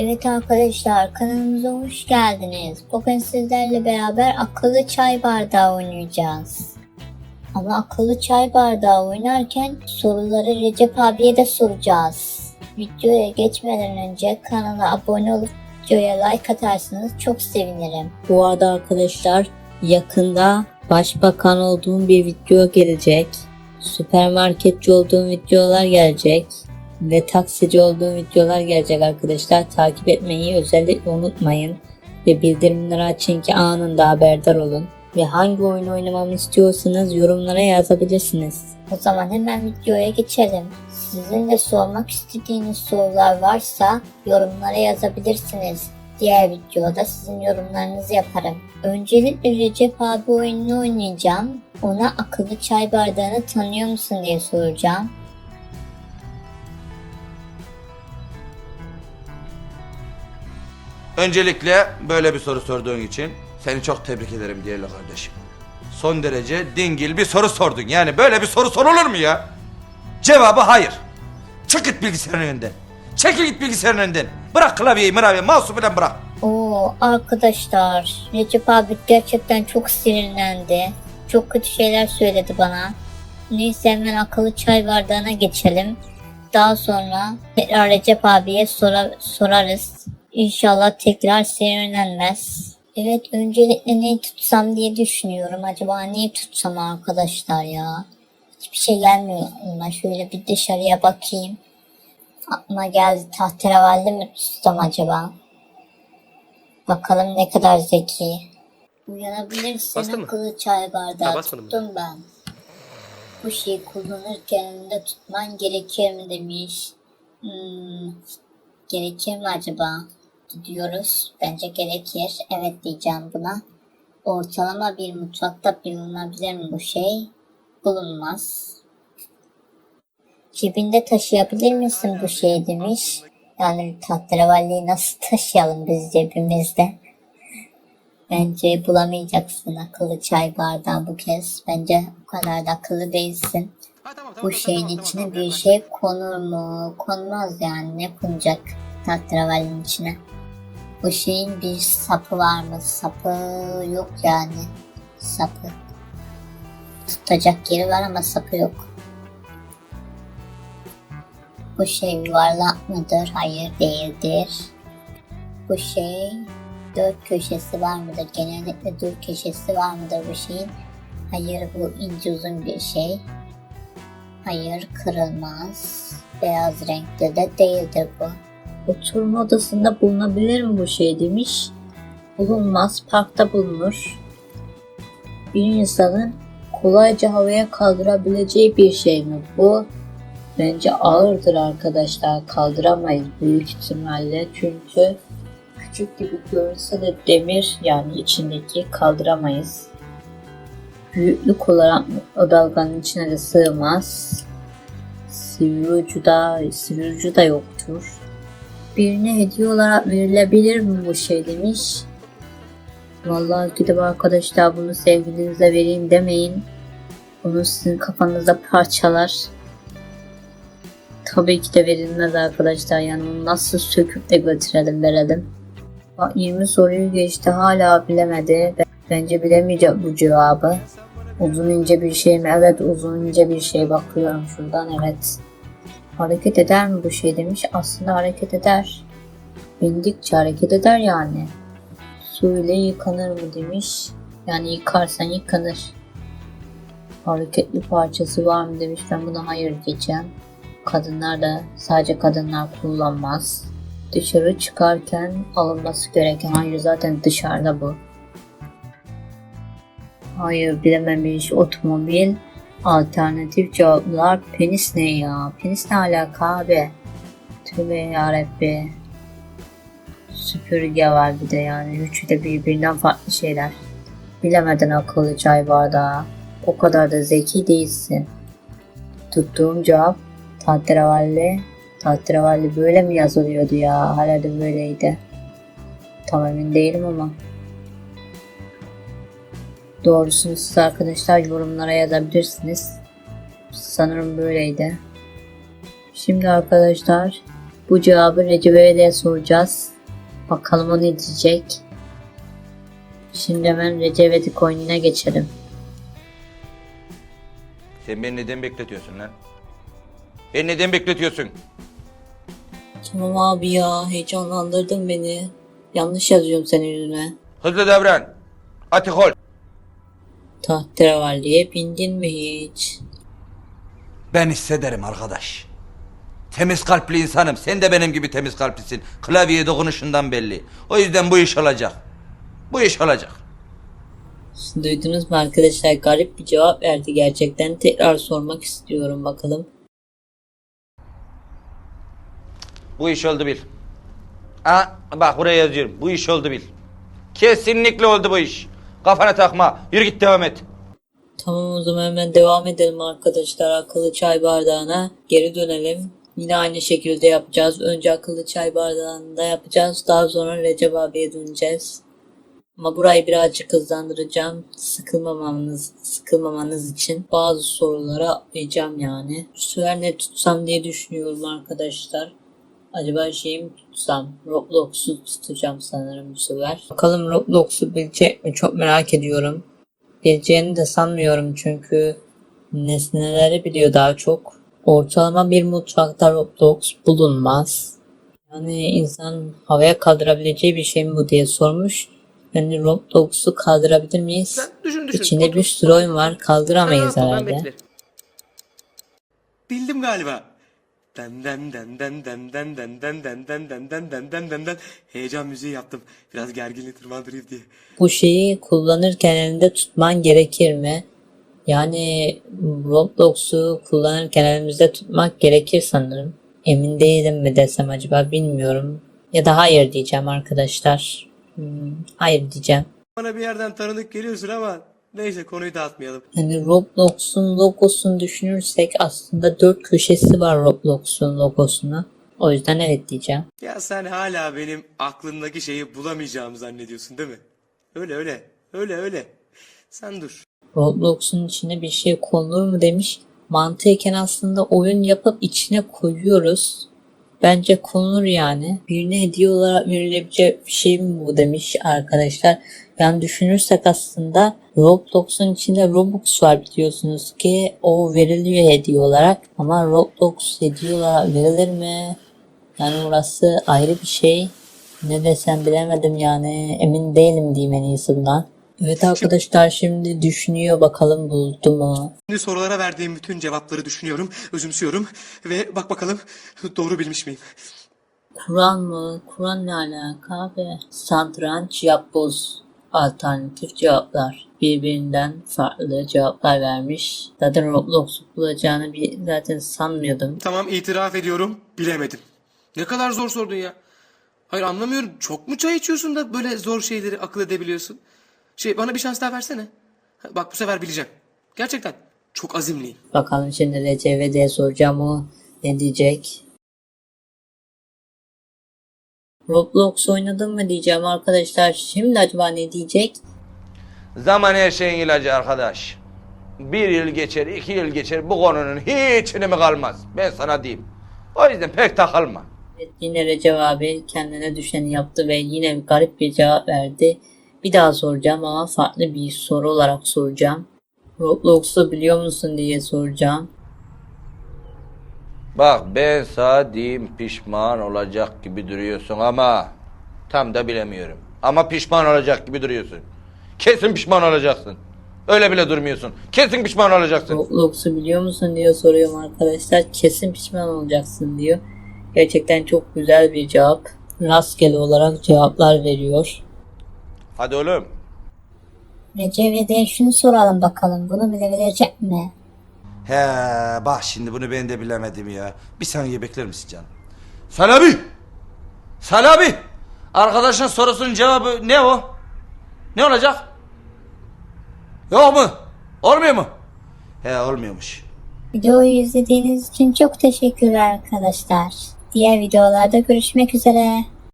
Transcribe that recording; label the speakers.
Speaker 1: Evet arkadaşlar kanalımıza hoş geldiniz. Bugün sizlerle beraber akıllı çay bardağı oynayacağız. Ama akıllı çay bardağı oynarken soruları Recep abiye de soracağız. Videoya geçmeden önce kanala abone olup videoya like atarsanız çok sevinirim.
Speaker 2: Bu arada arkadaşlar yakında başbakan olduğum bir video gelecek. Süpermarketçi olduğum videolar gelecek. Ve taksici olduğum videolar gelecek arkadaşlar. Takip etmeyi özellikle unutmayın. Ve bildirimleri açın ki anında haberdar olun. Ve hangi oyun oynamamı istiyorsanız yorumlara yazabilirsiniz.
Speaker 1: O zaman hemen videoya geçelim. Sizin de sormak istediğiniz sorular varsa yorumlara yazabilirsiniz. Diğer videoda sizin yorumlarınızı yaparım. Öncelikle Recep abi oyununu oynayacağım. Ona akıllı çay bardağını tanıyor musun diye soracağım.
Speaker 3: Öncelikle böyle bir soru sorduğun için seni çok tebrik ederim değerli kardeşim. Son derece dingil bir soru sordun. Yani böyle bir soru sorulur mu ya? Cevabı hayır. Çık git bilgisayarın önünden. Çekil git bilgisayarın önünden. Bırak klavyeyi, mıravyeyi, mouse'u falan bırak.
Speaker 1: Oo arkadaşlar Recep abi gerçekten çok sinirlendi. Çok kötü şeyler söyledi bana. Neyse hemen akıllı çay bardağına geçelim. Daha sonra tekrar Recep abiye sora- sorarız. İnşallah tekrar sinirlenmez. Evet öncelikle neyi tutsam diye düşünüyorum. Acaba neyi tutsam arkadaşlar ya? Hiçbir şey gelmiyor aklıma. Şöyle bir dışarıya bakayım. Aklıma geldi tahterevalli mi tutsam acaba? Bakalım ne kadar zeki.
Speaker 4: Mı?
Speaker 1: akıllı çay bardağı
Speaker 4: Ha,
Speaker 1: tuttum ben. Bu şeyi kullanırken elinde tutman gerekir mi demiş. Hmm, gerekir mi acaba? Gidiyoruz. Bence gerekir. Evet diyeceğim buna. Ortalama bir mutfakta bulunabilir mi bu şey? Bulunmaz. Cebinde taşıyabilir misin bu şeyi demiş. Yani tahterevalliyi nasıl taşıyalım biz cebimizde? Bence bulamayacaksın akıllı çay bardağı bu kez. Bence o kadar da akıllı değilsin. Bu şeyin içine bir şey konur mu? Konmaz yani. Ne konacak tahterevallinin içine? Bu şeyin bir sapı var mı? Sapı yok yani. Sapı. Tutacak yeri var ama sapı yok. Bu şey yuvarlak mıdır? Hayır değildir. Bu şey dört köşesi var mıdır? Genellikle dört köşesi var mıdır bu şeyin? Hayır bu ince uzun bir şey. Hayır kırılmaz. Beyaz renkte de değildir bu.
Speaker 2: Oturma odasında bulunabilir mi bu şey demiş. Bulunmaz. Parkta bulunur. Bir insanın kolayca havaya kaldırabileceği bir şey mi bu? Bence ağırdır arkadaşlar. Kaldıramayız büyük ihtimalle. Çünkü küçük gibi görünse de demir yani içindeki kaldıramayız. Büyüklük olarak o dalganın içine de sığmaz. Sivri ucu da, sivri ucu da yoktur. Birine hediye olarak verilebilir mi bu şey demiş. Vallahi gidip arkadaşlar bunu sevgilinize vereyim demeyin. Bunu sizin kafanızda parçalar. Tabii ki de verilmez arkadaşlar. Yani onu nasıl söküp de götürelim verelim. Bak 20 soruyu geçti hala bilemedi. Bence bilemeyecek bu cevabı. Uzun ince bir şey mi? Evet uzun ince bir şey bakıyorum şuradan evet. Hareket eder mi bu şey demiş. Aslında hareket eder. Bindikçe hareket eder yani. Su ile yıkanır mı demiş. Yani yıkarsan yıkanır. Hareketli parçası var mı demiş. Ben buna hayır diyeceğim. Kadınlar da sadece kadınlar kullanmaz. Dışarı çıkarken alınması gereken hayır zaten dışarıda bu. Hayır bilememiş otomobil. Alternatif cevaplar penis ne ya? Penis ne alaka abi? Tövbe yarabbi. Süpürge var bir de yani. Üçü de birbirinden farklı şeyler. Bilemedin akıllı çay bardağı. O kadar da zeki değilsin. Tuttuğum cevap tahterevalli. Tahterevalli böyle mi yazılıyordu ya? Hala da böyleydi. Tam emin değilim ama. Doğrusunu siz arkadaşlar yorumlara yazabilirsiniz. Sanırım böyleydi. Şimdi arkadaşlar Bu cevabı Recep'e de soracağız. Bakalım o ne diyecek. Şimdi hemen Recep İvedik oyununa geçelim.
Speaker 3: Sen beni neden bekletiyorsun lan? Beni neden bekletiyorsun?
Speaker 2: Tamam abi ya heyecanlandırdın beni. Yanlış yazıyorum senin yüzüne.
Speaker 3: Hızlı davran. Atik ol.
Speaker 2: Tahterevalliye bindin mi hiç?
Speaker 3: Ben hissederim arkadaş. Temiz kalpli insanım. Sen de benim gibi temiz kalplisin. Klavyeye dokunuşundan belli. O yüzden bu iş olacak. Bu iş olacak.
Speaker 2: Duydunuz mu arkadaşlar? Garip bir cevap verdi gerçekten. Tekrar sormak istiyorum bakalım.
Speaker 3: Bu iş oldu bil. Ha, bak buraya yazıyorum. Bu iş oldu bil. Kesinlikle oldu bu iş. Kafana takma. Yürü git devam et.
Speaker 2: Tamam o zaman hemen devam edelim arkadaşlar. Akıllı çay bardağına geri dönelim. Yine aynı şekilde yapacağız. Önce akıllı çay bardağında yapacağız. Daha sonra Recep abiye döneceğiz. Ama burayı birazcık hızlandıracağım. Sıkılmamanız, sıkılmamanız için bazı sorulara atlayacağım yani. Bu ne tutsam diye düşünüyorum arkadaşlar. Acaba şeyi mi tutsam? Roblox'u tutacağım sanırım bu sefer. Bakalım Roblox'u bilecek mi? Çok merak ediyorum. Bileceğini de sanmıyorum çünkü nesneleri biliyor daha çok. Ortalama bir mutfakta Roblox bulunmaz. Yani insan havaya kaldırabileceği bir şey mi bu diye sormuş. Yani Roblox'u kaldırabilir miyiz?
Speaker 4: Sen düşün düşün.
Speaker 2: İçinde
Speaker 4: Otur.
Speaker 2: bir sürü oyun var.
Speaker 4: Sen
Speaker 2: Kaldıramayız
Speaker 4: ben
Speaker 2: herhalde.
Speaker 4: Bildim galiba. Den den den den den den den den den den den den den den den den heyecan müziği yaptım. Biraz gerginliği tırmandırayım diye.
Speaker 2: Bu şeyi kullanırken elinde tutman gerekir mi? Yani Roblox'u kullanırken elimizde tutmak gerekir sanırım. Emin değilim mi desem acaba bilmiyorum. Ya da hayır diyeceğim arkadaşlar. Hmm, hayır diyeceğim.
Speaker 4: Bana bir yerden tanıdık geliyorsun ama neyse konuyu dağıtmayalım.
Speaker 2: Hani Roblox'un logosunu düşünürsek aslında dört köşesi var Roblox'un logosuna. O yüzden evet diyeceğim.
Speaker 4: Ya sen hala benim aklımdaki şeyi bulamayacağımı zannediyorsun değil mi? Öyle öyle. Öyle öyle. Sen dur.
Speaker 2: Roblox'un içine bir şey konulur mu demiş. Mantıken aslında oyun yapıp içine koyuyoruz. Bence konulur yani. Birine hediye olarak verilebilecek bir şey mi bu demiş arkadaşlar. Yani düşünürsek aslında Roblox'un içinde Robux var biliyorsunuz ki o veriliyor hediye olarak. Ama Roblox hediye olarak verilir mi? Yani burası ayrı bir şey. Ne desem bilemedim yani. Emin değilim diyeyim en iyisinden. Evet arkadaşlar şimdi düşünüyor bakalım buldu mu?
Speaker 4: Şimdi sorulara verdiğim bütün cevapları düşünüyorum, özümsüyorum ve bak bakalım doğru bilmiş miyim?
Speaker 2: Kur'an mı? Kur'an ne alaka abi? Satranç yapboz. Alternatif cevaplar. Birbirinden farklı cevaplar vermiş. Zaten Roblox'u bulacağını bir, zaten sanmıyordum.
Speaker 4: Tamam itiraf ediyorum, bilemedim. Ne kadar zor sordun ya. Hayır anlamıyorum. Çok mu çay içiyorsun da böyle zor şeyleri akıl edebiliyorsun? Şey bana bir şans daha versene. Bak bu sefer bileceğim. Gerçekten çok azimliyim.
Speaker 2: Bakalım şimdi Recep'e de soracağım o ne diyecek. Roblox oynadın mı diyeceğim arkadaşlar. Şimdi acaba ne diyecek?
Speaker 3: Zaman her şeyin ilacı arkadaş. Bir yıl geçer, iki yıl geçer. Bu konunun hiç önemi kalmaz. Ben sana diyeyim. O yüzden pek takılma.
Speaker 2: Evet, yine Recep abi kendine düşeni yaptı ve yine garip bir cevap verdi. Bir daha soracağım ama farklı bir soru olarak soracağım. Roblox'u biliyor musun diye soracağım.
Speaker 3: Bak ben sana diyeyim pişman olacak gibi duruyorsun ama tam da bilemiyorum. Ama pişman olacak gibi duruyorsun. Kesin pişman olacaksın. Öyle bile durmuyorsun. Kesin pişman olacaksın.
Speaker 2: Roblox'u biliyor musun diye soruyorum arkadaşlar. Kesin pişman olacaksın diyor. Gerçekten çok güzel bir cevap. Rastgele olarak cevaplar veriyor.
Speaker 3: Hadi oğlum.
Speaker 1: Recep'e şunu soralım bakalım. Bunu bilebilecek mi?
Speaker 3: He bak şimdi bunu ben de bilemedim ya. Bir saniye bekler misin canım? Salabi! Salabi! Arkadaşın sorusunun cevabı ne o? Ne olacak? Yok mu? Olmuyor mu? He olmuyormuş.
Speaker 1: Videoyu izlediğiniz için çok teşekkürler arkadaşlar. Diğer videolarda görüşmek üzere.